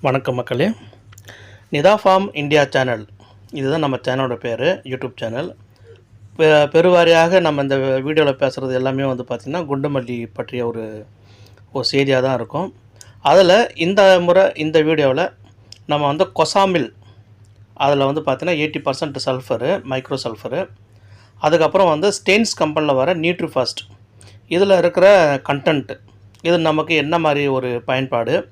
வணக்கம் மக்களே. Nitha Farm India channel. இதுதான் நம்ம சேனலோட பேர் யூடியூப் சேனல். பெ- பெருவாரியாக நம்ம இந்த வீடியோவில் பேசுகிறது எல்லாமே வந்து பார்த்திங்கன்னா குண்டுமல்லி பற்றிய ஒரு ஒரு செய்தியாக தான் இருக்கும். அதில் இந்த முறை இந்த வீடியோவில் நம்ம வந்து கொசாமில் அதில் வந்து பார்த்திங்கன்னா eighty percent sulphur micro sulphur. அதுக்கப்புறம் வந்து ஸ்டெயின்ஸ் கம்பெனியில் வர நியூட்ரிஃபாஸ்ட். இதில் இருக்கிற கண்டென்ட் இது நமக்கு என்ன மாதிரி ஒரு பயன்பாடு?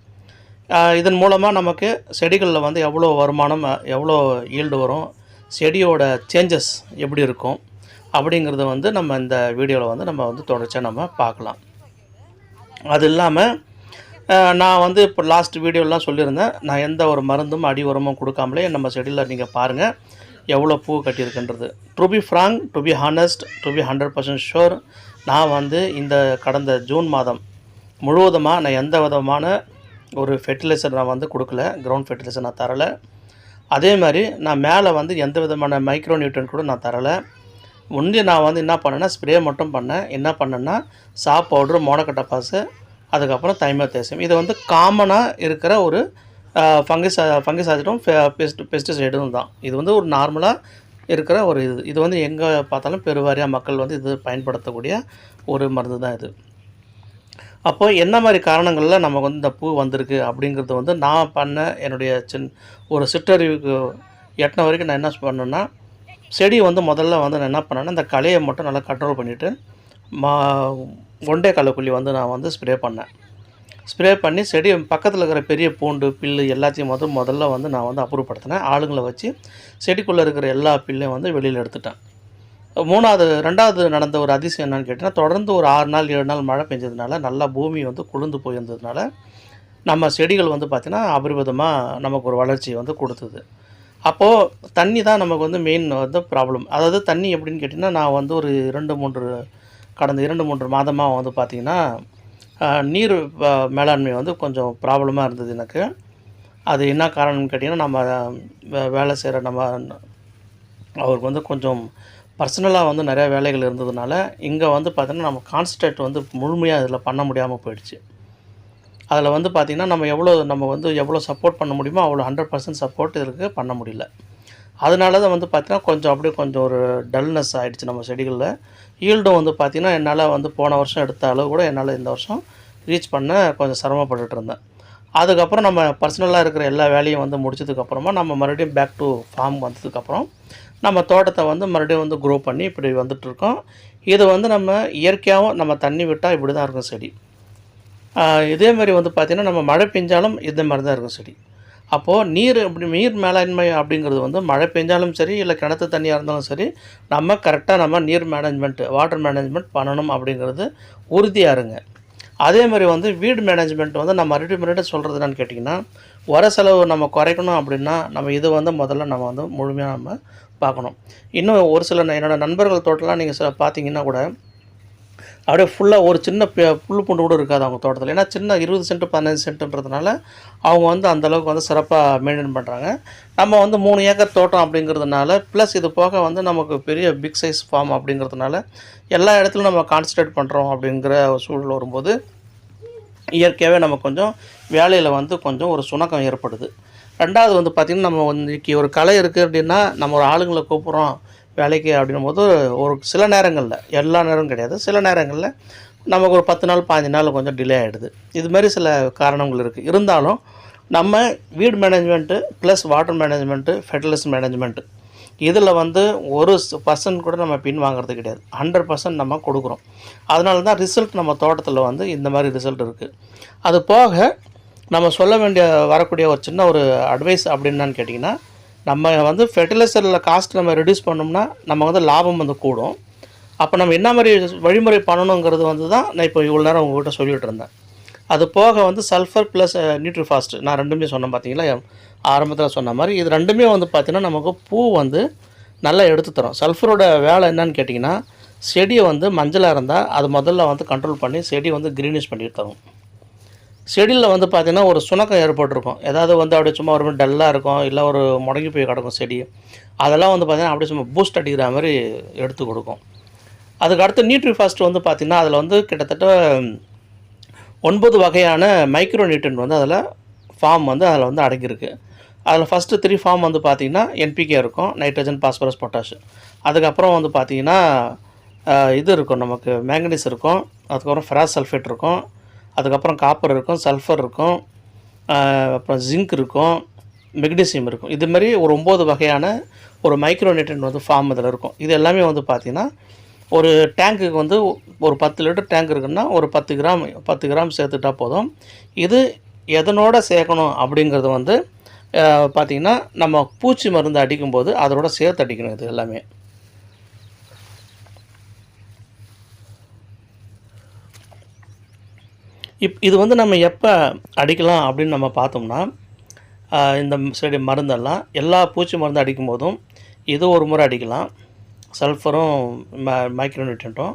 இதன் மூலமாக நமக்கு செடிகளில் வந்து எவ்வளோ வருமானம் எவ்வளோ ஈல்டு வரும் செடியோட சேஞ்சஸ் எப்படி இருக்கும் அப்படிங்கிறத வந்து நம்ம இந்த வீடியோவில் வந்து நம்ம வந்து தொடர்ச்சியாக நம்ம பார்க்கலாம். அது இல்லாமல் நான் வந்து இப்போ லாஸ்ட் வீடியோலாம் சொல்லியிருந்தேன் நான் எந்த ஒரு மருந்தும் அடி உரமும் கொடுக்காமலே நம்ம செடியில் நீங்கள் பாருங்கள் எவ்வளோ பூ கட்டியிருக்குன்றது. To be frank to be honest to be hundred percent sure நான் வந்து இந்த கடந்த ஜூன் மாதம் முழுவதுமாக நான் எந்த விதமான ஒரு ஃபெர்டிலைசர் நான் வந்து கொடுக்கல கிரவுண்ட் ஃபெர்டிலைசர் நான் தரலை. அதே மாதிரி நான் மேலே வந்து எந்த விதமான மைக்ரோ நியூட்ரன் கூட நான் தரலை. முந்தி நான் வந்து என்ன பண்ணேன்னா ஸ்ப்ரே மட்டும் பண்ணேன். என்ன பண்ணேன்னா சாப் பவுட்ரு மோனக்கட்டை பாசு அதுக்கப்புறம் தைமத்தேசம் இது வந்து காமனாக இருக்கிற ஒரு ஃபங்கஸ் ஃபங்கஸ் ஆஜிட்டும் பெஸ்ட் பெஸ்டிசைடும் தான். இது வந்து ஒரு நார்மலாக இருக்கிற ஒரு இது. இது வந்து எங்கே பார்த்தாலும் பெருவாரியாக மக்கள் வந்து இது பயன்படுத்தக்கூடிய ஒரு மருந்து தான் இது. அப்போ என்ன மாதிரி காரணங்களில் நமக்கு வந்து இந்த பூ வந்திருக்கு அப்படிங்கிறது வந்து நான் பண்ண என்னுடைய சின் ஒரு சிற்றறிவுக்கு எட்டின வரைக்கும் நான் என்ன பண்ணேன்னா செடி வந்து முதல்ல வந்து நான் என்ன பண்ணேன்னா இந்த களையை மட்டும் நல்லா கண்ட்ரோல் பண்ணிவிட்டு மா ஒண்டே களைக்குள்ளி வந்து நான் வந்து ஸ்ப்ரே பண்ணேன். ஸ்ப்ரே பண்ணி செடி பக்கத்தில் இருக்கிற பெரிய பூண்டு பில்லு எல்லாத்தையும் வந்து முதல்ல வந்து நான் வந்து அப்புறப்படுத்தினேன். ஆளுங்களை வச்சு செடிக்குள்ளே இருக்கிற எல்லா பில்லையும் வந்து வெளியில் எடுத்துட்டேன். மூணாவது ரெண்டாவது நடந்த ஒரு அதிசயம் என்னன்னு கேட்டிங்கன்னா தொடர்ந்து ஒரு ஆறு நாள் ஏழு நாள் மழை பெஞ்சதுனால நல்லா பூமி வந்து குளிர்ந்து போயிருந்ததுனால நம்ம செடிகள் வந்து பார்த்திங்கன்னா அபரிவிதமாக நமக்கு ஒரு வளர்ச்சியை வந்து கொடுத்தது. அப்போது தண்ணி தான் நமக்கு வந்து மெயின் வந்து ப்ராப்ளம் அதாவது தண்ணி எப்படின்னு கேட்டிங்கன்னா நான் வந்து ஒரு இரண்டு மூன்று கடந்த இரண்டு மூன்று மாதமாக வந்து பார்த்திங்கன்னா நீர் மேலாண்மை வந்து கொஞ்சம் ப்ராப்ளமாக இருந்தது எனக்கு. அது என்ன காரணம்னு கேட்டிங்கன்னா நம்ம வே- வேலை செய்கிற நம்ம அவருக்கு வந்து கொஞ்சம் பர்சனலாக வந்து நிறையா வேலைகள் இருந்ததுனால இங்கே வந்து பார்த்திங்கன்னா நம்ம கான்சன்ட்ரேட் வந்து முழுமையாக இதில் பண்ண முடியாமல் போயிடுச்சு. அதில் வந்து பார்த்திங்கன்னா நம்ம எவ்வளோ நம்ம வந்து எவ்வளோ சப்போர்ட் பண்ண முடியுமோ அவ்வளோ ஹண்ட்ரட் பர்சன்ட் சப்போர்ட் இதற்கு பண்ண முடியல. அதனால தான் வந்து பார்த்திங்கன்னா கொஞ்சம் அப்படியே கொஞ்சம் ஒரு டல்னஸ் ஆகிடுச்சு நம்ம செடிகளில் ஈல்டும் வந்து பார்த்திங்கன்னா என்னால் வந்து போன வருஷம் எடுத்த அளவு கூட என்னால் இந்த வருஷம் ரீச் பண்ண கொஞ்சம் சிரமப்பட்டுட்டு இருந்தேன். அதுக்கப்புறம் நம்ம பர்சனலாக இருக்கிற எல்லா வேலையும் வந்து முடிச்சதுக்கப்புறமா நம்ம மறுபடியும் பேக் டு ஃபார்ம் வந்ததுக்கப்புறம் நம்ம தோட்டத்தை வந்து மறுபடியும் வந்து க்ரோ பண்ணி இப்படி வந்துட்டு இருக்கோம் இது வந்து நம்ம இயற்கையாகவும் நம்ம தண்ணி விட்டால் இப்படி தான் இருக்கும் செடி. இதே மாதிரி வந்து பார்த்திங்கன்னா நம்ம மழை பெஞ்சாலும் இந்த மாதிரி தான் இருக்கும் செடி. அப்போது நீர் அப்படி நீர் மேலாண்மை அப்படிங்கிறது வந்து மழை பெஞ்சாலும் சரி இல்லை கிணத்து தண்ணியாக இருந்தாலும் சரி நம்ம கரெக்டாக நம்ம நீர் மேனேஜ்மெண்ட் வாட்டர் மேனேஜ்மெண்ட் பண்ணணும் அப்படிங்கிறது உறுதியாக இருங்க. அதே மாதிரி வந்து வீடு மேனேஜ்மெண்ட் வந்து நம்ம மறுபடியும் மறுபடியும் சொல்கிறது என்னன்னு கேட்டிங்கன்னா உர செலவு நம்ம குறைக்கணும் அப்படின்னா நம்ம இது வந்து முதல்ல நம்ம வந்து முழுமையாக நம்ம பார்க்கணும். இன்னும் ஒரு சில என்னோடய என்னோட நண்பர்கள் தோட்டம்லாம் நீங்கள் சில பார்த்தீங்கன்னா கூட அப்படியே ஃபுல்லாக ஒரு சின்ன புல் பூண்டு கூட இருக்காது அவங்க தோட்டத்தில். ஏன்னா சின்ன இருபது சென்ட் பதினஞ்சு சென்ட்டுன்றதுனால அவங்க வந்து அந்தளவுக்கு வந்து சிறப்பாக மெயின்டைன் பண்ணுறாங்க நம்ம வந்து மூணு ஏக்கர் தோட்டம் அப்படிங்கிறதுனால ப்ளஸ் இது போக வந்து நமக்கு பெரிய பிக் சைஸ் ஃபார்ம் அப்படிங்கிறதுனால எல்லா இடத்துலையும் நம்ம கான்சன்ட்ரேட் பண்ணுறோம் அப்படிங்கிற ஒரு சூழல் வரும்போது இயற்கையாகவே நம்ம கொஞ்சம் வேலையில் வந்து கொஞ்சம் ஒரு சுணக்கம் ஏற்படுது. ரெண்டாவது வந்து பார்த்திங்கன்னா நம்ம இன்றைக்கி ஒரு கலை இருக்குது அப்படின்னா நம்ம ஒரு ஆளுங்களை கூப்பிட்றோம் வேலைக்கு அப்படின்னும் போது ஒரு சில நேரங்களில் எல்லா நேரமும் கிடையாது. சில நேரங்களில் நமக்கு ஒரு பத்து நாள் பாஞ்சு நாள் கொஞ்சம் டிலே ஆகிடுது இது மாதிரி சில காரணங்கள் இருக்குது இருந்தாலும் நம்ம வீடு management plus water management fertiliser management இதில் வந்து ஒரு பர்சன்ட் கூட நம்ம பின் வாங்குறது கிடையாது. ஹண்ட்ரட் பர்சன்ட் நம்ம கொடுக்குறோம். அதனால தான் ரிசல்ட் நம்ம தோட்டத்தில் வந்து இந்த மாதிரி ரிசல்ட் இருக்குது அது போக நம்ம சொல்ல வேண்டிய வரக்கூடிய ஒரு சின்ன ஒரு அட்வைஸ் அப்படின்னு கேட்டிங்கன்னா நம்ம வந்து ஃபெர்டிலைசரில் காஸ்ட் நம்ம ரெடியூஸ் பண்ணோம்னா நம்ம வந்து லாபம் வந்து கூடும். அப்போ நம்ம என்ன மாதிரி வழிமுறை பண்ணணுங்கிறது வந்து தான் நான் இப்போ இவ்வளோ நேரம் உங்கள்கிட்ட சொல்லிகிட்டு இருந்தேன். அது போக வந்து சல்ஃபர் ப்ளஸ் நியூட்ரிஃபாஸ்ட் நான் ரெண்டுமே சொன்னேன் பார்த்தீங்களா ஆரம்பத்தில் சொன்ன மாதிரி. இது ரெண்டுமே வந்து பார்த்திங்கன்னா நமக்கு பூ வந்து நல்லா எடுத்து தரும். சல்ஃபரோட வேலை என்னன்னு கேட்டிங்கன்னா செடியை வந்து மஞ்சளாக இருந்தால் அது முதல்ல வந்து கண்ட்ரோல் பண்ணி செடி வந்து க்ரீனிஷ் பண்ணி தரும். செடியில் வந்து பார்த்திங்கன்னா ஒரு சுணக்கம் ஏற்பட்டிருக்கும். ஏதாவது வந்து அப்படியே சும்மா ஒரு மாதிரி டல்லாக இருக்கும் இல்லை ஒரு முடங்கி போய் கிடக்கும் செடி. அதெல்லாம் வந்து பார்த்திங்கன்னா அப்படியே சும்மா பூஸ்ட் அடிக்கிற மாதிரி எடுத்து கொடுக்கும். அதுக்கு அடுத்து நியூட்ரிஃபாஸ்ட் வந்து பார்த்திங்கன்னா அதில் வந்து கிட்டத்தட்ட ஒன்பது வகையான மைக்ரோ நியூட்ரன் வந்து அதில் ஃபார்ம் வந்து அதில் வந்து அடங்கியிருக்கு. அதில் ஃபஸ்ட்டு த்ரீ ஃபார்ம் வந்து பார்த்திங்கன்னா என்பிகே இருக்கும் நைட்ரஜன் பாஸ்பரஸ் பொட்டாஷ் அதுக்கப்புறம் வந்து பார்த்திங்கன்னா இது இருக்கும் நமக்கு மேங்கனீஸ் இருக்கும் அதுக்கப்புறம் ஃபெராஸ் சல்ஃபேட் இருக்கும் அதுக்கப்புறம் காப்பர் இருக்கும் சல்ஃபர் இருக்கும் அப்புறம் ஜிங்க் இருக்கும் மெக்னீசியம் இருக்கும். இது மாதிரி ஒரு ஒம்பது வகையான ஒரு மைக்ரோ நியூட்ரன் வந்து ஃபார்ம் இதில் இருக்கும். இது எல்லாமே வந்து பார்த்திங்கன்னா ஒரு டேங்க்குக்கு வந்து ஒரு பத்து லிட்டர் டேங்க் இருக்குன்னா ஒரு பத்து கிராம் பத்து கிராம் சேர்த்துட்டா போதும். இது எதனோட சேர்க்கணும் அப்படிங்கிறது வந்து பார்த்திங்கன்னா நம்ம பூச்சி மருந்து அடிக்கும்போது அதோட சேர்த்து அடிக்கணும் இது எல்லாமே. இப் இது வந்து நம்ம எப்போ அடிக்கலாம் அப்படின்னு நம்ம பார்த்தோம்னா இந்த செடி மருந்தெல்லாம் எல்லா பூச்சி மருந்து அடிக்கும் போதும் இது ஒரு முறை அடிக்கலாம். சல்ஃபரும் ம மைக்ரோநியூட்ரண்ட்டும்.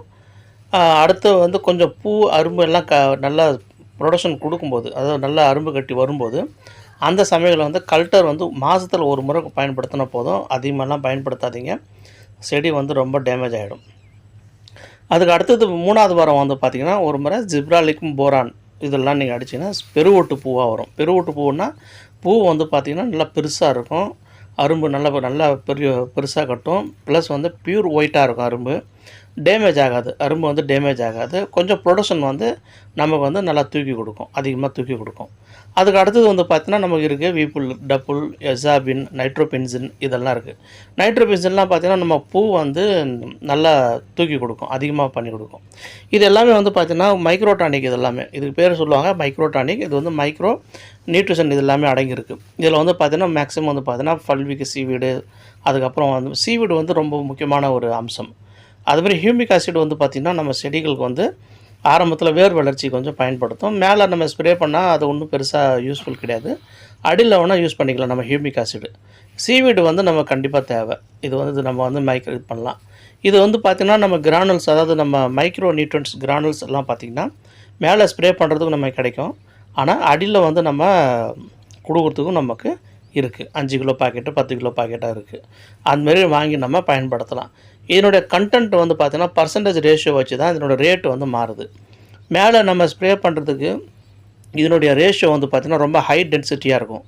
அடுத்து வந்து கொஞ்சம் பூ அரும்பு எல்லாம் க நல்லா ப்ரொடக்ஷன் கொடுக்கும்போது அதாவது நல்லா அரும்பு கட்டி வரும்போது அந்த சமயங்களில் வந்து கல்ட்டர் வந்து மாதத்தில் ஒரு முறை பயன்படுத்தினா போதும் அதிகமாகலாம் பயன்படுத்தாதீங்க. செடி வந்து ரொம்ப டேமேஜ் ஆகிடும் அதுக்கு அடுத்தது மூணாவது வாரம் வந்து பார்த்திங்கன்னா ஒரு முறை ஜிப்ராலிக்கும் போரான் இதெல்லாம் நீங்கள் அடிச்சிங்கன்னா பெருவொட்டு பூவாக வரும். பெருவொட்டு பூவுன்னா பூ வந்து பார்த்திங்கன்னா நல்லா பெருசாக இருக்கும். அரும்பு நல்லா நல்லா பெரிய பெருசாக கட்டும். ப்ளஸ் வந்து ப்யூர் ஒயிட்டாக இருக்கும் அரும்பு. டேமேஜ் ஆகாது. அரும்பு வந்து டேமேஜ் ஆகாது. கொஞ்சம் ப்ரொடக்ஷன் வந்து நமக்கு வந்து நல்லா தூக்கி கொடுக்கும். அதிகமாக தூக்கி கொடுக்கும். அதுக்கு அடுத்தது வந்து பார்த்தீங்கன்னா நமக்கு இருக்குது வீப்புல் டப்புல் எசாபின் நைட்ரோபென்சின் இதெல்லாம் இருக்குது நைட்ரோபென்சின்லாம் பார்த்திங்கன்னா நம்ம பூ வந்து நல்லா தூக்கி கொடுக்கும். அதிகமாக பண்ணி கொடுக்கும். இது எல்லாமே வந்து பார்த்திங்கன்னா மைக்ரோடானிக் இது எல்லாமே இதுக்கு பேர் சொல்லுவாங்க மைக்ரோடானிக் இது வந்து மைக்ரோ நியூட்ரிஷன் இது எல்லாமே அடங்கியிருக்கு. இதில் வந்து பார்த்திங்கன்னா மேக்ஸிமம் வந்து பார்த்திங்கன்னா பல்விக்கு சீவீடு அதுக்கப்புறம் வந்து சீவீடு வந்து ரொம்ப முக்கியமான ஒரு அம்சம். அதுமாரி ஹியூமிக் ஆசிட் வந்து பார்த்திங்கன்னா நம்ம செடிகளுக்கு வந்து ஆரம்பத்தில் வேர் வளர்ச்சி கொஞ்சம் பயன்படுத்தும். மேலே நம்ம ஸ்ப்ரே பண்ணால் அது ஒன்றும் பெருசாக யூஸ்ஃபுல் கிடையாது. அடியில் வேணால் யூஸ் பண்ணிக்கலாம் நம்ம ஹியூமிக் ஆசிடு. சீவீடு வந்து நம்ம கண்டிப்பாக தேவை. இது வந்து இது நம்ம வந்து மைக்ரோ இது பண்ணலாம். இது வந்து பார்த்திங்கன்னா நம்ம கிரானுல்ஸ் அதாவது நம்ம மைக்ரோ நியூட்ரன்ஸ் கிரானுல்ஸ் எல்லாம் பார்த்திங்கன்னா மேலே ஸ்ப்ரே பண்ணுறதுக்கும் நமக்கு கிடைக்கும். ஆனால் அடியில் வந்து நம்ம கொடுக்குறதுக்கும் நமக்கு இருக்குது அஞ்சு கிலோ பாக்கெட்டு பத்து கிலோ பாக்கெட்டாக இருக்குது அதுமாரி வாங்கி நம்ம பயன்படுத்தலாம். இதனுடைய கண்டென்ட் வந்து பார்த்திங்கன்னா பர்சன்டேஜ் ரேஷியோ வச்சு தான் இதனோட ரேட்டு வந்து மாறுது. மேலே நம்ம ஸ்ப்ரே பண்ணுறதுக்கு இதனுடைய ரேஷியோ வந்து பார்த்திங்கன்னா ரொம்ப ஹை டென்சிட்டியாக இருக்கும்.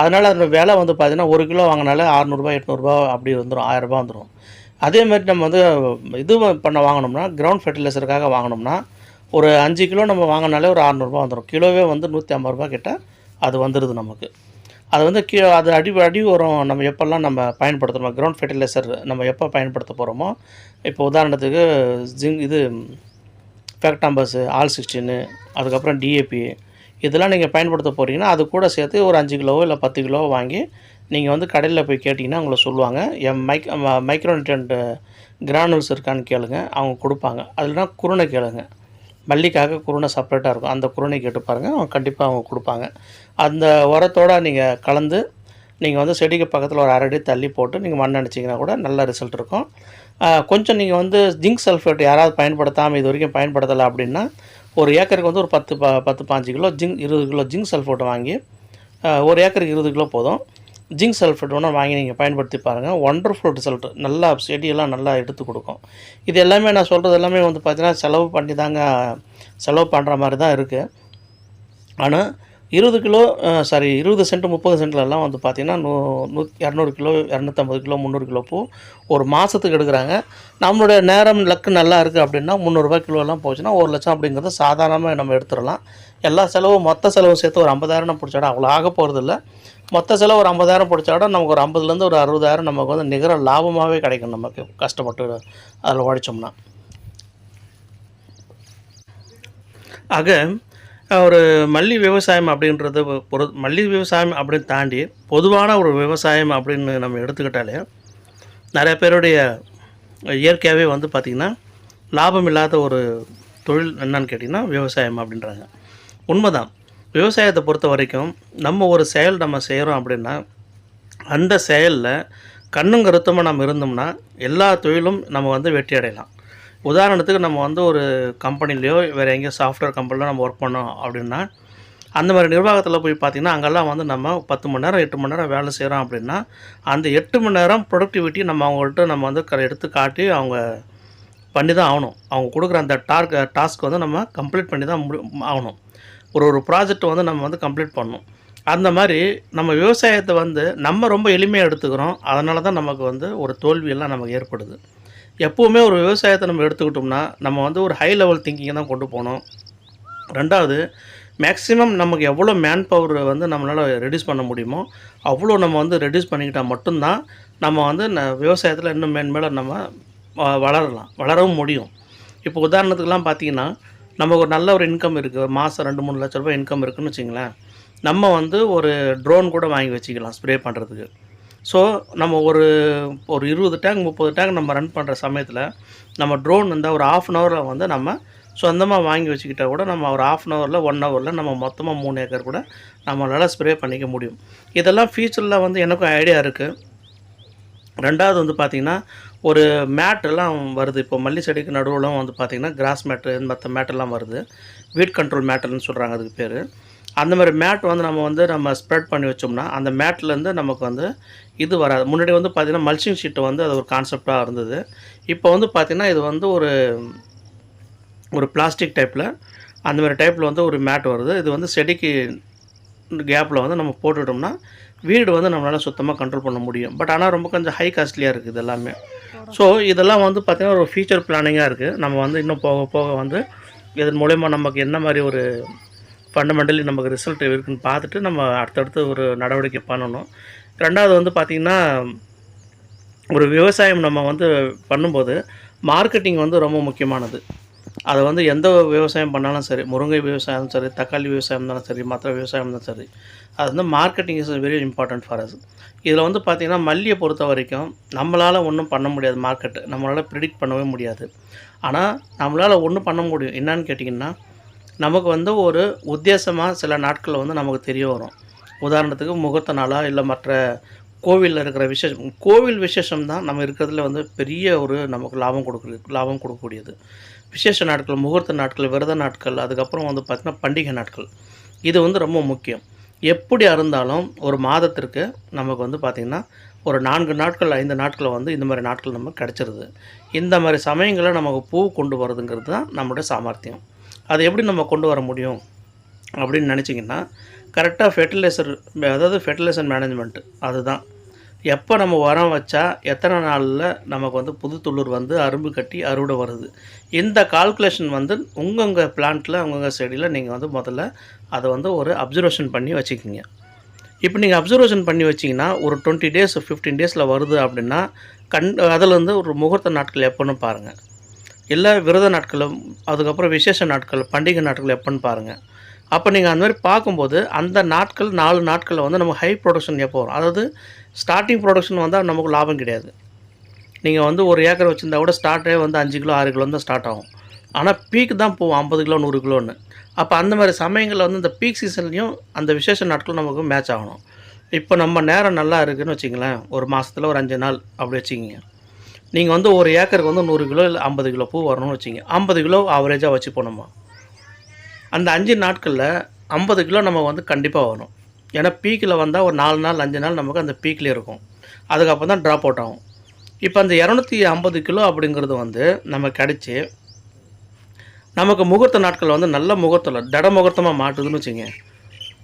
அதனால் அதோட விலை வந்து பார்த்திங்கன்னா ஒரு கிலோ வாங்கினாலே அறநூறுபா எட்நூறுபா அப்படி வந்துடும் ஆயிரரூபா வந்துடும் அதேமாதிரி நம்ம வந்து இது பண்ண வாங்கினோம்னா கிரவுண்ட் ஃபெர்டிலைசருக்காக வாங்கினோம்னா ஒரு அஞ்சு கிலோ நம்ம வாங்கினாலே ஒரு அறநூறுபா வந்துடும் கிலோவே வந்து நூற்றி ஐம்பது ரூபா கிட்ட அது வந்துடுது நமக்கு. அது வந்து கீ அது அடி அடி உரம் நம்ம எப்போல்லாம் நம்ம பயன்படுத்துகிறோம் கிரவுண்ட் ஃபெர்டிலைசர் நம்ம எப்போ பயன்படுத்த போகிறோமோ இப்போ உதாரணத்துக்கு ஜிங் இது ஃபேக்டாம்பஸு ஆல் சிக்ஸ்டீனு அதுக்கப்புறம் டிஏபி இதெல்லாம் நீங்கள் பயன்படுத்த போகிறீங்கன்னா அது கூட சேர்த்து ஒரு அஞ்சு கிலோவோ இல்லை பத்து கிலோவோ வாங்கி நீங்கள் வந்து கடையில் போய் கேட்டிங்கன்னா உங்களை சொல்லுவாங்க. என் மைக் மைக்ரோ நியூட்ரண்ட் கிரானுல்ஸ் இருக்கான்னு கேளுங்க அவங்க கொடுப்பாங்க. அதுலனா குருணை கேளுங்கள் மல்லிக்காக குருணை செப்பரேட்டாக இருக்கும். அந்த குருணை கேட்டு பாருங்கள் அவங்க கண்டிப்பாக அவங்க கொடுப்பாங்க. அந்த உரத்தோட நீங்கள் கலந்து நீங்கள் வந்து செடிக்கு பக்கத்தில் ஒரு அரடி தள்ளி போட்டு நீங்கள் மண் அடிச்சிங்கன்னா கூட நல்ல ரிசல்ட் இருக்கும். கொஞ்சம் நீங்கள் வந்து ஜிங்க் சல்ஃபேட் யாராவது பயன்படுத்தாமல் இது வரைக்கும் பயன்படுத்தலை அப்படின்னா ஒரு ஏக்கருக்கு வந்து ஒரு பத்து ப பத்து பாஞ்சு கிலோ ஜிங்க் இருபது கிலோ ஜிங்க் சல்ஃபேட் வாங்கி ஒரு ஏக்கருக்கு இருபது கிலோ போதும். ஜிங்க் சல்ஃபேட் ஒன்று வாங்கி நீங்கள் பயன்படுத்தி பாருங்கள் ஒண்டர்ஃபுல் ரிசல்ட் நல்லா செடியெல்லாம் நல்லா எடுத்து கொடுக்கும். இது எல்லாமே நான் சொல்கிறது எல்லாமே வந்து பார்த்தீங்கன்னா செலவு பண்ணி தாங்க செலவு பண்ணுற மாதிரி தான் இருக்குது ஆனால் இருபது கிலோ சாரி இருபது சென்ட் முப்பது சென்ட்லலாம் வந்து பார்த்திங்கன்னா நூ நூ இரநூறு கிலோ இரநூத்தம்பது கிலோ முந்நூறு கிலோ பூ ஒரு மாதத்துக்கு எடுக்கிறாங்க. நம்மளுடைய நேரம் லக்கு நல்லா இருக்குது அப்படின்னா முந்நூறுரூவா கிலோலாம் போச்சுன்னா ஒரு லட்சம் அப்படிங்கிறத சாதாரணமாக நம்ம எடுத்துடலாம். எல்லா செலவும் மொத்த செலவு சேர்த்து ஒரு ஐம்பதாயிரம் பிடிச்சாடா அவ்வளோ ஆக போகிறது இல்லை மொத்த செலவு ஒரு ஐம்பதாயிரம் பிடிச்சாடா நமக்கு ஒரு ஐம்பதுலேருந்து ஒரு அறுபதாயிரம் நமக்கு வந்து நிகர லாபமாகவே கிடைக்கும் நமக்கு. கஷ்டப்பட்டு அதில் உழைச்சோம்னா. ஆக ஒரு மல்லி விவசாயம் அப்படின்றது பொரு மல்லி விவசாயம் அப்படின்னு தாண்டி பொதுவான ஒரு விவசாயம் அப்படின்னு நம்ம எடுத்துக்கிட்டாலே நிறைய பேருடைய இயற்கையாகவே வந்து பார்த்திங்கன்னா லாபம் இல்லாத ஒரு தொழில் என்னன்னு கேட்டிங்கன்னா விவசாயம் அப்படின்றாங்க. உண்மைதான். விவசாயத்தை பொறுத்த வரைக்கும் நம்ம ஒரு செயல் நம்ம செய்கிறோம் அப்படின்னா அந்த செயலில் கண்ணும் கருத்துமாக நம்ம இருந்தோம்னா எல்லா தொழிலும் நம்ம வந்து வெற்றி அடையலாம். உதாரணத்துக்கு நம்ம வந்து ஒரு கம்பெனிலையோ வேறு எங்கேயோ சாஃப்ட்வேர் கம்பெனிலோ நம்ம ஒர்க் பண்ணோம் அப்படின்னா அந்த மாதிரி நிர்வாகத்தில் போய் பார்த்திங்கன்னா அங்கெல்லாம் வந்து நம்ம பத்து மணி நேரம் எட்டு மணி நேரம் வேலை செய்கிறோம் அப்படின்னா அந்த எட்டு மணி நேரம் ப்ரொடக்டிவிட்டி நம்ம அவங்கள்ட்ட நம்ம வந்து க- எடுத்து காட்டி அவங்க பண்ணி தான் ஆகணும். அவங்க கொடுக்குற அந்த டார்க் டாஸ்க் வந்து நம்ம கம்ப்ளீட் பண்ணி தான் ஆகணும். ஒரு ஒரு ப்ராஜெக்ட் வந்து நம்ம வந்து கம்ப்ளீட் பண்ணணும். அந்த மாதிரி நம்ம விவசாயத்தை வந்து நம்ம ரொம்ப எளிமையாக எடுத்துக்கிறோம். அதனால தான் நமக்கு வந்து ஒரு தோல்வியெல்லாம் நமக்கு ஏற்படுது. எப்போவுமே ஒரு விவசாயத்தை நம்ம எடுத்துக்கிட்டோம்னா நம்ம வந்து ஒரு ஹை லெவல் திங்கிங்கை தான் கொண்டு போகணும். ரெண்டாவது மேக்ஸிமம் நமக்கு எவ்வளோ மேன் பவர் வந்து நம்மளால் ரெடியூஸ் பண்ண முடியுமோ அவ்வளோ நம்ம வந்து ரெடியூஸ் பண்ணிக்கிட்டால் மட்டும்தான் நம்ம வந்து ந விவசாயத்தில் இன்னும் மேன்மேலும் நம்ம வ- வளரலாம் வளரவும் முடியும். இப்போ உதாரணத்துக்குலாம் பார்த்தீங்கன்னா நமக்கு ஒரு நல்ல ஒரு இன்கம் இருக்குது மாதம் ரெண்டு மூணு லட்ச ரூபாய் இன்கம் இருக்குன்னு வச்சிங்களேன். நம்ம வந்து ஒரு ட்ரோன் கூட வாங்கி வச்சுக்கலாம் ஸ்ப்ரே பண்ணுறதுக்கு ஸோ நம்ம ஒரு ஒரு இருபது டேங்க் முப்பது டேங்க் நம்ம ரன் பண்ணுற சமயத்தில் நம்ம ட்ரோன் இருந்தால் ஒரு ஆஃப் அன் ஹவரில் வந்து நம்ம சொந்தமாக வாங்கி வச்சுக்கிட்டா கூட நம்ம ஒரு ஆஃப் அன் ஹவரில் ஒன் ஹவரில் நம்ம மொத்தமாக மூணு ஏக்கர் கூட நம்மளால் ஸ்ப்ரே பண்ணிக்க முடியும். இதெல்லாம் ஃபியூச்சரில் வந்து எனக்கும் ஐடியா இருக்குது ரெண்டாவது வந்து பார்த்திங்கன்னா ஒரு மேட்டெல்லாம் வருது. இப்போ மல்லி செடிக்கு நடுவுலாம் வந்து பார்த்திங்கன்னா கிராஸ் மேட்டு மற்ற மேட்டெல்லாம் வருது. வீட் கண்ட்ரோல் மேட்டர்னு சொல்கிறாங்க அதுக்கு பேர். அந்த மாதிரி மேட் வந்து நம்ம வந்து நம்ம ஸ்ப்ரெட் பண்ணி வச்சோம்னா அந்த மேட்லேருந்து நமக்கு வந்து இது வராது. முன்னாடி வந்து பார்த்திங்கன்னா மல்ச்சிங் ஷீட்டு வந்து அது ஒரு கான்செப்டாக இருந்தது. இப்போ வந்து பார்த்திங்கன்னா இது வந்து ஒரு ஒரு பிளாஸ்டிக் டைப்பில் அந்த மாதிரி டைப்பில் வந்து ஒரு மேட் வருது. இது வந்து செடிக்கு கேப்பில் வந்து நம்ம போட்டுவிட்டோம்னா வீடு வந்து நம்மளால் சுத்தமாக கண்ட்ரோல் பண்ண முடியும். பட் ஆனால் ரொம்ப கொஞ்சம் ஹை காஸ்ட்லியாக இருக்குது இது எல்லாமே. ஸோ இதெல்லாம் வந்து பார்த்திங்கன்னா ஒரு ஃபியூச்சர் பிளானிங்காக இருக்குது நம்ம வந்து இன்னும் போக போக வந்து இதன் மூலயமா நமக்கு என்ன மாதிரி ஒரு ஃபண்டமெண்டலி நமக்கு ரிசல்ட் இருக்குன்னு பார்த்துட்டு நம்ம அடுத்தடுத்து ஒரு நடவடிக்கை பண்ணணும். ரெண்டாவது வந்து பார்த்திங்கன்னா ஒரு விவசாயம் நம்ம வந்து பண்ணும்போது மார்க்கெட்டிங் வந்து ரொம்ப முக்கியமானது. அதை வந்து எந்த விவசாயம் பண்ணாலும் சரி முருங்கை விவசாயம் சரி தக்காளி விவசாயம் இருந்தாலும் சரி மற்ற விவசாயம் இருந்தாலும் சரி அது வந்து marketing is very important for us இதில் வந்து பார்த்திங்கன்னா மல்லியை பொறுத்த வரைக்கும் நம்மளால் ஒன்றும் பண்ண முடியாது மார்க்கெட்டு நம்மளால் ப்ரிடிக்ட் பண்ணவே முடியாது. ஆனால் நம்மளால் ஒன்றும் பண்ண முடியும். என்னன்னு கேட்டிங்கன்னா நமக்கு வந்து ஒரு உத்தேசமாக சில நாட்களில் வந்து நமக்கு தெரிய வரும். உதாரணத்துக்கு முகூர்த்த நாளாக இல்லை மற்ற கோவிலில் இருக்கிற விசேஷம் கோவில் விசேஷம் தான் நம்ம இருக்கிறதுல வந்து பெரிய ஒரு நமக்கு லாபம் கொடுக்குறது லாபம் கொடுக்கக்கூடியது. விசேஷ நாட்கள் முகூர்த்த நாட்கள் விரத நாட்கள் அதுக்கப்புறம் வந்து பார்த்திங்கன்னா பண்டிகை நாட்கள். இது வந்து ரொம்ப முக்கியம். எப்படி இருந்தாலும் ஒரு மாதத்திற்கு நமக்கு வந்து பார்த்திங்கன்னா ஒரு நான்கு நாட்கள் ஐந்து நாட்களை வந்து இந்த மாதிரி நாட்கள் நமக்கு கிடச்சிருது. இந்த மாதிரி சமயங்களில் நமக்கு பூ கொண்டு வரதுங்கிறது தான் நம்மளுடைய சாமர்த்தியம். அதை எப்படி நம்ம கொண்டு வர முடியும் அப்படின்னு நினச்சிங்கன்னா கரெக்டாக ஃபெர்டிலைசர் அதாவது ஃபெர்டிலைசர் மேனேஜ்மெண்ட்டு அதுதான். எப்போ நம்ம உரம் வச்சா எத்தனை நாளில் நமக்கு வந்து புது துளிர் வந்து அரும்பு கட்டி அறுவடை வருது? இந்த கால்குலேஷன் வந்து உங்கவுங்க பிளான்ட்டில் உங்கங்க செடியில் நீங்கள் வந்து முதல்ல அதை வந்து ஒரு அப்சர்வேஷன் பண்ணி வச்சுக்கிங்க. இப்போ நீங்கள் அப்சர்வேஷன் பண்ணி வச்சிங்கன்னா ஒரு டுவெண்ட்டி டேஸ் ஃபிஃப்டீன் டேஸில் வருது அப்படின்னா கண் அதுலேருந்து ஒரு முகூர்த்த நாட்கள் எப்போன்னு பாருங்கள் இல்லை விரத நாட்களும் அதுக்கப்புறம் விசேஷ நாட்கள் பண்டிகை நாட்கள் எப்போன்னு பாருங்கள் அப்போ நீங்கள் அந்த மாதிரி பார்க்கும்போது அந்த நாட்கள் நாலு நாட்களில் வந்து நமக்கு ஹை ப்ரொடக்ஷன் எப்போ வரும்? அதாவது ஸ்டார்டிங் ப்ரொடக்ஷன் வந்தால் நமக்கு லாபம் கிடையாது. நீங்கள் வந்து ஒரு ஏக்கர் வச்சுருந்தா கூட ஸ்டார்ட்டே வந்து அஞ்சு கிலோ ஆறு கிலோ தான் ஸ்டார்ட் ஆகும். ஆனால் பீக் தான் போகும் ஐம்பது கிலோ நூறு கிலோன்னு. அப்போ அந்த மாதிரி சமயங்களில் வந்து இந்த பீக் சீசன்லேயும் அந்த விசேஷ நாட்கள் நமக்கு மேட்ச் ஆகணும். இப்போ நம்ம நேரம் நல்லா இருக்குதுன்னு வச்சிங்களேன் ஒரு மாதத்தில் ஒரு அஞ்சு நாள் அப்படி வச்சுக்கிங்க. நீங்கள் வந்து ஒரு ஏக்கருக்கு வந்து நூறு கிலோ இல்லை ஐம்பது கிலோ பூ வரணும்னு வச்சிங்க ஐம்பது கிலோ ஆவரேஜாக வச்சு போனோமா அந்த அஞ்சு நாட்களில் ஐம்பது கிலோ நம்ம வந்து கண்டிப்பாக வரும் ஏன்னா பீக்கில் வந்தால் ஒரு நாலு நாள் அஞ்சு நாள் நமக்கு அந்த பீக்லேயே இருக்கும். அதுக்கப்புறம் தான் ட்ராப் அவுட் ஆகும். இப்போ அந்த இரநூத்தி ஐம்பது கிலோ அப்படிங்கிறது வந்து நம்ம கிடச்சி நமக்கு முகூர்த்த நாட்கள் வந்து நல்ல முகூர்த்தம் தட முகூர்த்தமாக மாட்டுதுன்னு வச்சுங்க.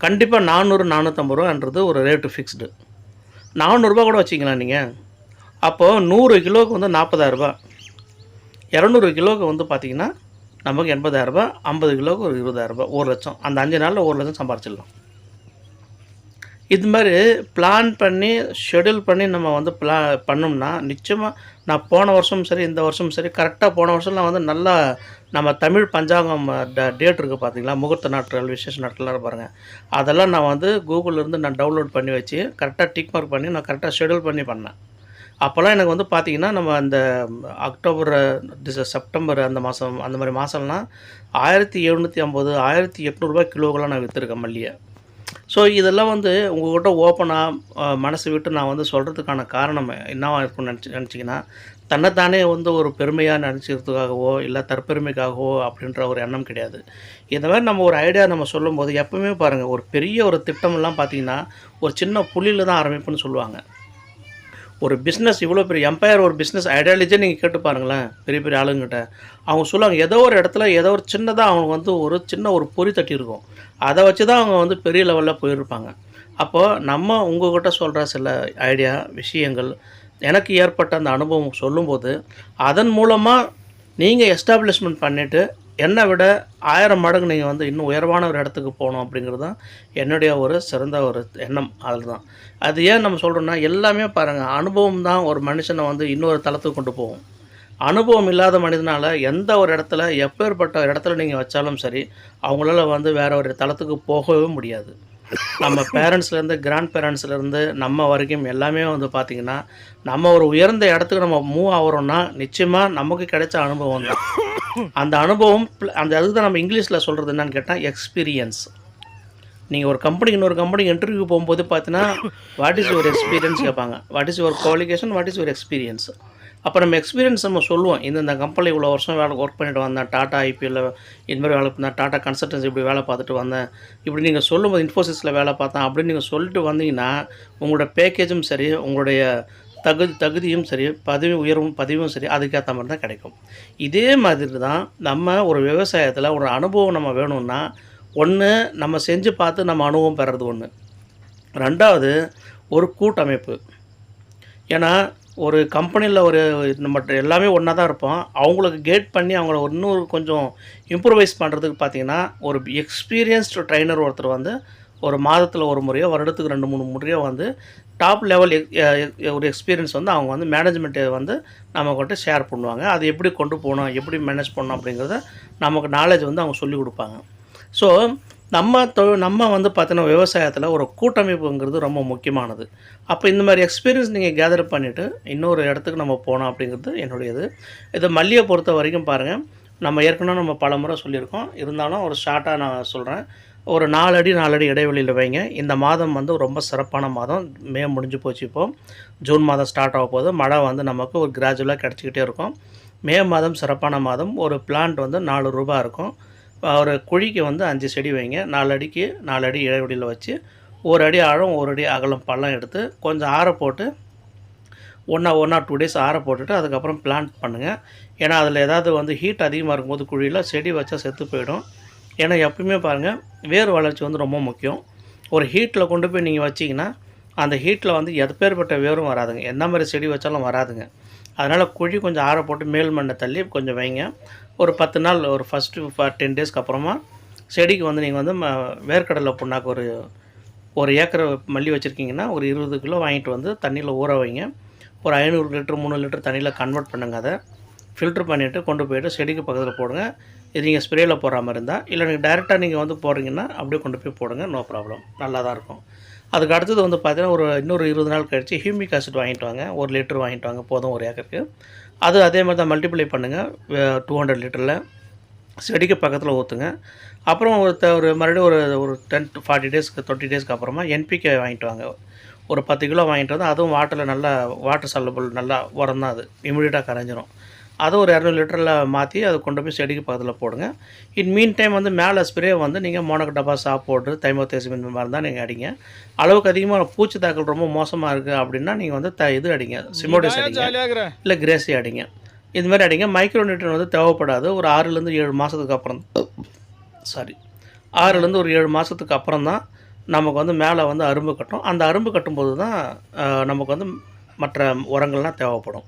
கண்டிப்பாக நானூறு நானூற்றம்பது ரூபான்றது ஒரு ரேட்டு ஃபிக்ஸ்டு நானூறுரூபா கூட வச்சிங்களா நீங்கள் அப்போது நூறு கிலோவுக்கு வந்து நாற்பதாயிரரூபா இரநூறு கிலோவுக்கு வந்து பார்த்திங்கன்னா நமக்கு எண்பதாயிரரூபா ஐம்பது கிலோவுக்கு ஒரு இருபதாயிரரூபா ஒரு லட்சம். அந்த அஞ்சு நாளில் ஒரு லட்சம் சம்பாரிச்சிடலாம். இது மாதிரி பிளான் பண்ணி ஷெடியூல் பண்ணி நம்ம வந்து பிளா பண்ணோம்னா நிச்சயமாக நான் போன வருஷமும் சரி இந்த வருஷமும் சரி கரெக்டாக போன வருஷம் நான் வந்து நல்லா நம்ம தமிழ் பஞ்சாங்கம் டேட் இருக்குது பார்த்தீங்களா முகூர்த்த நாட்கள் விசேஷ நாட்கள்லாம் பாருங்கள் அதெல்லாம் நான் வந்து கூகுள்லேருந்து நான் டவுன்லோட் பண்ணி வச்சு கரெக்டாக டிக் மார்க் பண்ணி நான் கரெக்டாக ஷெடியூல் பண்ணி பண்ணேன். அப்போல்லாம் எனக்கு வந்து பார்த்திங்கன்னா நம்ம அந்த அக்டோபர் டிச செப்டம்பர் அந்த மாதம் அந்த மாதிரி மாதம்லாம் ஆயிரத்தி எழுநூற்றி ஐம்பது ஆயிரத்தி எட்நூறுபா கிலோக்கெல்லாம் நான் விற்றுருக்கேன் மல்லியை ஸோ இதெல்லாம் வந்து உங்கள்கிட்ட ஓப்பனாக மனசு விட்டு நான் வந்து சொல்கிறதுக்கான காரணம் என்னவா இருக்கும்னு நினச்சி நினச்சிங்கன்னா தன்னைத்தானே வந்து ஒரு பெருமையாக நினச்சிக்கிறதுக்காகவோ இல்லை தற்பெருமைக்காகவோ அப்படின்ற ஒரு எண்ணம் கிடையாது. இந்த மாதிரி நம்ம ஒரு ஐடியா நம்ம சொல்லும்போது எப்பவுமே பாருங்கள் ஒரு பெரிய ஒரு திட்டமெல்லாம் பார்த்திங்கன்னா ஒரு சின்ன புள்ளியில் தான் ஆரம்பிப்புன்னு சொல்லுவாங்க. ஒரு பிஸ்னஸ் இவ்வளோ பெரிய எம்பையர் ஒரு பிஸ்னஸ் ஐடியாலஜியே நீங்கள் கேட்டு பாருங்களேன் பெரிய பெரிய ஆளுங்கிட்ட அவங்க சொல்லுவாங்க ஏதோ ஒரு இடத்துல ஏதோ ஒரு சின்னதாக அவங்க வந்து ஒரு சின்ன ஒரு பொறி தட்டி இருக்கும் அதை வச்சு தான் அவங்க வந்து பெரிய லெவலில் போயிருப்பாங்க. அப்போது நம்ம உங்கள்கிட்ட சொல்கிற சில ஐடியா விஷயங்கள் எனக்கு ஏற்பட்ட அந்த அனுபவம் சொல்லும்போது அதன் மூலமாக நீங்கள் எஸ்டாப்ளிஷ்மெண்ட் பண்ணிவிட்டு என்னை விட ஆயிரம் மடங்கு நீங்கள் வந்து இன்னும் உயர்வான ஒரு இடத்துக்கு போகணும் அப்படிங்கிறது தான் என்னுடைய ஒரு சிறந்த ஒரு எண்ணம் அதுதான். அது ஏன் நம்ம சொல்கிறோன்னா எல்லாமே பாருங்கள் அனுபவம் தான் ஒரு மனுஷனை வந்து இன்னொரு தளத்துக்கு கொண்டு போகும். அனுபவம் இல்லாத மனிதனால் எந்த ஒரு இடத்துல எப்பேற்பட்ட இடத்துல நீங்கள் வச்சாலும் சரி அவங்களால வந்து வேறு ஒரு தளத்துக்கு போகவே முடியாது. நம்ம பேரண்ட்ஸ்லேருந்து கிராண்ட் பேரண்ட்ஸ்லேருந்து நம்ம வரைக்கும் எல்லாமே வந்து பார்த்திங்கன்னா நம்ம ஒரு உயர்ந்த இடத்துக்கு நம்ம மூவ் ஆகிறோம்னா நிச்சயமாக நமக்கு கிடைச்ச அனுபவம் தான். அந்த அனுபவம் அந்த அதுதான் நம்ம இங்கிலீஷில் சொல்கிறது என்னன்னு கேட்டால் எக்ஸ்பீரியன்ஸ் நீங்கள் ஒரு கம்பெனிக்கு இன்னொரு கம்பெனிக்கு இன்டர்வியூ போகும்போது பார்த்தீங்கன்னா வாட் இஸ் யுவர் எக்ஸ்பீரியன்ஸ் கேட்பாங்க. What is your qualification what is your experience அப்போ நம்ம எக்ஸ்பீரியன்ஸ் நம்ம சொல்லுவோம். இந்த இந்த கம்பெனி இவ்வளோ வருஷம் வேலை ஒர்க் பண்ணிட்டு வந்தேன். டாட்டா ஐபிஎல்ல இதுமாதிரி வேலை பண்ணேன். டாட்டா கன்சல்டன்சி இப்படி வேலை பார்த்துட்டு வந்தேன். இப்படி நீங்கள் சொல்லும்போது இன்ஃபோசிஸில் வேலை பார்த்தேன். அப்படின்னு நீங்கள் சொல்லிட்டு வந்தீங்கன்னா உங்களோட பேக்கேஜும் சரி உங்களுடைய தகுதி தகுதியும் சரி பதவி உயர்வும் பதவியும் சரி அதுக்கேற்ற மாதிரி தான் கிடைக்கும். இதே மாதிரி தான் நம்ம ஒரு விவசாயத்தில் ஒரு அனுபவம் நம்ம வேணும்னா ஒன்று நம்ம செஞ்சு பார்த்து நம்ம அனுபவம் பெறது ஒன்று ரெண்டாவது ஒரு கூட்டமைப்பு. ஏன்னா ஒரு கம்பெனியில் ஒரு நம்ம எல்லாமே ஒன்றா தான் இருப்போம். அவங்களுக்கு கேட் பண்ணி அவங்கள இன்னும் கொஞ்சம் இம்ப்ரூவைஸ் பண்ணுறதுக்கு பார்த்தீங்கன்னா ஒரு எக்ஸ்பீரியன்ஸ்டு ட்ரைனர் ஒருத்தர் வந்து ஒரு மாதத்தில் ஒரு முறையோ வருடத்துக்கு ரெண்டு மூணு முறையோ வந்து டாப் லெவல் ஒரு எக்ஸ்பீரியன்ஸ் வந்து அவங்க வந்து மேனேஜ்மெண்ட்டை வந்து நம்மக்கிட்ட ஷேர் பண்ணுவாங்க. அது எப்படி கொண்டு போகணும் எப்படி மேனேஜ் பண்ணணும் அப்படிங்கிறத நமக்கு நாலேஜ் வந்து அவங்க சொல்லிக் கொடுப்பாங்க. ஸோ நம்ம தொ நம்ம வந்து பார்த்தீங்கன்னா விவசாயத்தில் ஒரு கூட்டமைப்புங்கிறது ரொம்ப முக்கியமானது. அப்போ இந்த மாதிரி எக்ஸ்பீரியன்ஸ் நீங்கள் கேதர் பண்ணிவிட்டு இன்னொரு இடத்துக்கு நம்ம போனோம் அப்படிங்கிறது என்னுடையது. இது மல்லியை பொறுத்த வரைக்கும் பாருங்கள் நம்ம ஏற்கனவே நம்ம பல முறை சொல்லியிருக்கோம். இருந்தாலும் ஒரு ஷார்ட்டாக நான் சொல்கிறேன் ஒரு நாலு அடி நாலு அடி இடைவெளியில் வைங்க. இந்த மாதம் வந்து ரொம்ப சிறப்பான மாதம். மே முடிஞ்சு போச்சு இப்போ. ஜூன் மாதம் ஸ்டார்ட் ஆக போது மழை வந்து நமக்கு ஒரு கிராஜுவலாக கிடச்சிக்கிட்டே இருக்கும். மே மாதம் சிறப்பான மாதம். ஒரு பிளான்ட் வந்து நாலு ரூபா இருக்கும். ஒரு குழிக்கு வந்து அஞ்சு செடி வைங்க. நாலு அடிக்கு நாலு அடி இடைவெளியில் வச்சு ஒரு அடி ஆழம் ஒரு அடி அகலம் பள்ளம் எடுத்து கொஞ்சம் ஆற போட்டு ஒன்றா ஒன் ஆர் டூ டேஸ் ஆற போட்டுட்டு அதுக்கப்புறம் பிளான்ட் பண்ணுங்கள் ஏன்னா அதில் ஏதாவது வந்து ஹீட் அதிகமாக இருக்கும்போது குழியில் செடி வச்சா செத்து போயிடும். ஏன்னா எப்பயுமே பாருங்கள் வேர் வளர்ச்சி வந்து ரொம்ப முக்கியம். ஒரு ஹீட்டில் கொண்டு போய் நீங்கள் வச்சிங்கன்னா அந்த ஹீட்டில் வந்து எப்பேற்பட்ட வேரும் வராதுங்க. எந்த மாதிரி செடி வச்சாலும் வராதுங்க. அதனால் குழி கொஞ்சம் ஆற போட்டு மேல் மண்ணை தள்ளி கொஞ்சம் வைங்க. ஒரு பத்து நாள் ஒரு ஃபஸ்ட்டு டென் டேஸ்க்கு அப்புறமா செடிக்கு வந்து நீங்கள் வந்து ம- வேர்க்கடலை புண்ணாக்கு ஒரு ஒரு ஏக்கர் மல்லி வச்சுருக்கீங்கன்னா ஒரு இருபது கிலோ வாங்கிட்டு வந்து தண்ணியில் ஊற வைங்க. ஒரு ஐநூறு லிட்டர் மூணு லிட்டர் தண்ணியில் கன்வெர்ட் பண்ணுங்க அதை. ஃபில்ட்ரு பண்ணிவிட்டு கொண்டு போயிட்டு செடிக்கு பக்கத்தில் போடுங்க. இது நீங்கள் ஸ்ப்ரேயில் போடுற மாதிரி இருந்தால் இல்லை நீங்கள் டைரெக்டாக நீங்கள் வந்து போடுறீங்கன்னா அப்படியே கொண்டு போய் போடுங்க நோ ப்ராப்ளம் நல்லா தான் இருக்கும். அதுக்கு அடுத்தது வந்து பார்த்தீங்கன்னா ஒரு இன்னொரு இருபது நாள் கழிச்சு ஹியூமிக் ஆசிட் வாங்கிட்டு வாங்க. ஒரு லிட்டர் வாங்கிட்டு வாங்க போதும் ஒரு ஏக்கருக்கு. அது அதே மாதிரி தான் மல்டிப்ளை பண்ணுங்கள் டூ ஹண்ட்ரட் லிட்டரில் செடிக்கு பக்கத்தில் ஊற்றுங்க அப்புறம் ஒரு த- ஒரு மறுபடியும் ஒரு ஒரு டென் டு ஃபார்ட்டி டேஸ்க்கு தேர்ட்டி டேஸ்க்கு அப்புறமா என்பிகே வாங்கிட்டு வாங்க. ஒரு பத்து கிலோ வாங்கிட்டு வந்து அதுவும் வாட்டரில் நல்லா வாட்டர் சல்லபிள் நல்லா உரம் தான் அது. இமிடியட்டாக கரைஞ்சிரும். அதை ஒரு இரநூறு லிட்டரில் மாற்றி அதை கொண்டு போய் செடிக்கு பக்கத்தில் போடுங்க. இன் மீன் டைம் வந்து மேலே ஸ்ப்ரே வந்து நீங்கள் மோனக் டப்பா சாப் போட்டு தைமோத்தேசிமின் இந்த மாதிரி தான் நீங்கள் அடிங்க. அளவுக்கு அதிகமாக பூச்சி தாக்கல் ரொம்ப மோசமாக இருக்குது அப்படின்னா நீங்கள் வந்து த இது அடிங்க. சிமோடிஸ் அடிங்க. இல்லை கிரேசி அடிங்க. இது மாதிரி அடிங்க. மைக்ரோ நியூட்ரன் வந்து தேவைப்படாது. ஒரு ஆறுலேருந்து ஏழு மாதத்துக்கு அப்புறம் சாரி ஆறுலேருந்து ஒரு ஏழு மாதத்துக்கு அப்புறம் தான் நமக்கு வந்து மேலே வந்து அரும்பு கட்டும். அந்த அரும்பு கட்டும்போது தான் நமக்கு வந்து மற்ற உரங்கள்லாம் தேவைப்படும்.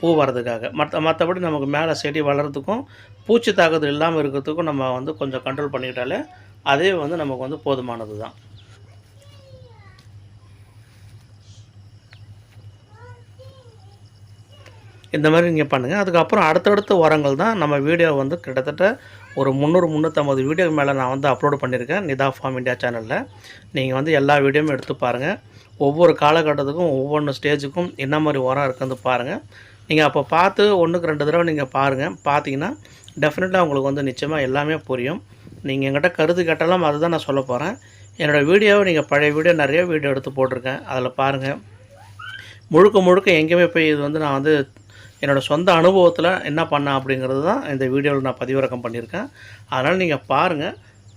பூ வர்றதுக்காக. மற்ற மற்றபடி நமக்கு மேலே செடி வளர்கிறதுக்கும் பூச்சி தாக்குதல் இல்லாமல் இருக்கிறதுக்கும் நம்ம வந்து கொஞ்சம் கண்ட்ரோல் பண்ணிக்கிட்டாலே அதே வந்து நமக்கு வந்து போதுமானது தான் இந்த மாதிரி நீங்கள் பண்ணுங்கள் அதுக்கப்புறம் அடுத்தடுத்த உரங்கள் தான் நம்ம வீடியோ வந்து கிட்டத்தட்ட ஒரு முந்நூறு முந்நூற்றம்பது வீடியோ மேலே நான் வந்து அப்லோட் பண்ணியிருக்கேன். நிதா ஃபார்ம் இண்டியா சேனலில் நீங்கள் வந்து எல்லா வீடியோவும் எடுத்து பாருங்கள் ஒவ்வொரு காலகட்டத்துக்கும் ஒவ்வொன்று ஸ்டேஜுக்கும் என்ன மாதிரி உரம் இருக்குன்னு பாருங்கள் நீங்கள் அப்போ பார்த்து ஒன்றுக்கு ரெண்டு தடவை நீங்கள் பாருங்கள் பார்த்தீங்கன்னா டெஃபினட்டாக உங்களுக்கு வந்து நிச்சயமாக எல்லாமே புரியும். நீங்கள் என்கிட்ட கருத்து கேட்டாலும் அதுதான் நான் சொல்ல போகிறேன் என்னோடய வீடியோவை நீங்கள் பழைய வீடியோ நிறைய வீடியோ எடுத்து போட்டிருக்கேன். அதில் பாருங்கள் முழுக்க முழுக்க எங்கேயுமே போய் இது வந்து நான் வந்து என்னோடய சொந்த அனுபவத்தில் என்ன பண்ணேன் அப்படிங்கிறது தான் இந்த வீடியோவில் நான் பதிவிறக்கம் பண்ணியிருக்கேன். அதனால் நீங்கள் பாருங்கள்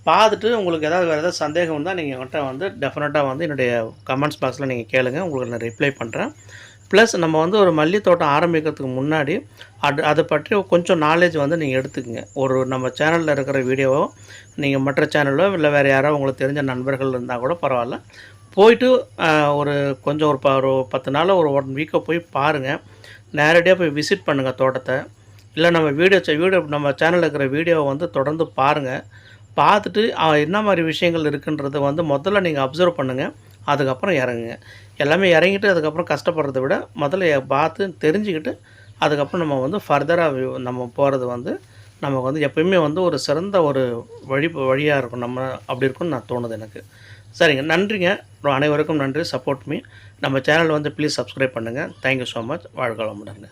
பார்த்துட்டு உங்களுக்கு ஏதாவது வேறு ஏதாவது சந்தேகம் இருந்தால் நீங்கள் என்கிட்ட வந்து டெஃபினட்டாக வந்து என்னுடைய கமெண்ட்ஸ் பாக்ஸில் நீங்கள் கேளுங்கள் உங்களுக்கு நான் ரிப்ளை பண்ணுறேன் ப்ளஸ் நம்ம வந்து ஒரு மல்லி தோட்டம் ஆரம்பிக்கிறதுக்கு முன்னாடி அது அதை பற்றி கொஞ்சம் நாலேஜ் வந்து நீங்கள் எடுத்துக்கங்க. ஒரு நம்ம சேனலில் இருக்கிற வீடியோவோ நீங்கள் மற்ற சேனலோ இல்லை வேறு யாரோ உங்களுக்கு தெரிஞ்ச நண்பர்கள் இருந்தால் கூட பரவாயில்ல. போயிட்டு ஒரு கொஞ்சம் ஒரு ப ஒரு பத்து நாள் ஒரு ஒன் வீக்கை போய் பாருங்கள் நேரடியாக போய் விசிட் பண்ணுங்கள் தோட்டத்தை. இல்லை நம்ம வீடியோ வீடியோ நம்ம சேனலில் இருக்கிற வீடியோவை வந்து தொடர்ந்து பாருங்கள் பார்த்துட்டு என்ன மாதிரி விஷயங்கள் இருக்குன்றதை வந்து முதல்ல நீங்கள் அப்சர்வ் பண்ணுங்கள் அதுக்கப்புறம் இறங்குங்க. எல்லாமே இறங்கிட்டு அதுக்கப்புறம் கஷ்டப்படுறத விட முதல்ல பார்த்து தெரிஞ்சுக்கிட்டு அதுக்கப்புறம் நம்ம வந்து ஃபர்தராக நம்ம போகிறது வந்து நமக்கு வந்து எப்பயுமே வந்து ஒரு சிறந்த ஒரு வழி வழியாக இருக்கும். நம்ம அப்படி இருக்கும்னு நான் தோணுது எனக்கு. சரிங்க. நன்றிங்க. அனைவருக்கும் நன்றி. சப்போர்ட் மீ நம்ம சேனல் வந்து ப்ளீஸ் சப்ஸ்கிரைப் பண்ணுங்கள் தேங்க்யூ ஸோ மச் வாழ்க்கை வளமுடங்க